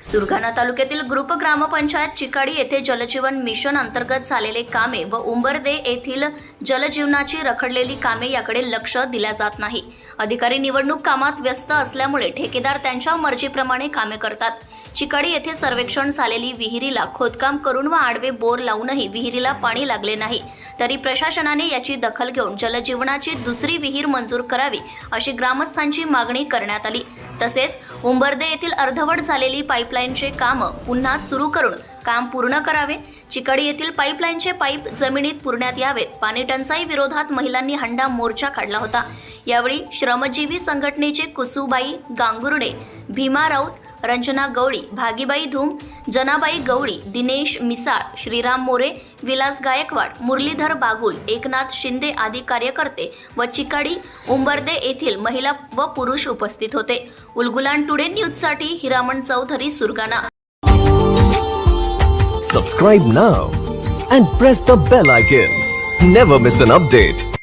सुरगाणा तालुक्यातील ग्रुप ग्रामपंचायत चिकाडी येथे जलजीवन मिशन अंतर्गत झालेले कामे व उंबरदे येथील जलजीवनाची रखडलेली कामे याकडे लक्ष दिल्या जात नाही. अधिकारी निवडणूक कामात व्यस्त असल्यामुळे ठेकेदार त्यांच्या मर्जीप्रमाणे कामे करतात. चिकाडी येथे सर्वेक्षण झालेली विहिरीला खोदकाम करून व आडवे बोर लावूनही विहिरीला पाणी लागले नाही. तरी प्रशासनाने याची दखल घेऊन जलजीवनाची दुसरी विहीर मंजूर करावी अशी ग्रामस्थांची मागणी करण्यात आली. तसेच उंबर्दे येथील अर्धवट झालेली पाईपलाईनचे काम पुन्हा सुरू करून काम पूर्ण करावे. चिकाडी येथील पाईपलाईनचे पाईप जमिनीत पुरण्यात यावेत पाणी टंचाई विरोधात महिलांनी हंडा मोर्चा काढला होता. यावेळी श्रमजीवी संघटनेचे कुसुबाई गांगुर्डे भीमा राऊत रंजना गवळी भागीबाई धूम जनाबाई गवळी दिनेश मिसाळ श्रीराम मोरे विलास गायकवाड मुरलीधर बागुल एकनाथ शिंदे आदी कार्यकर्ते व चिकाडी उंबर्दे येथील महिला व पुरुष उपस्थित होते. उलगुलान टुडे न्यूजसाठी Hiraman Chaudhari Surgana. Subscribe now and press the bell icon never miss an update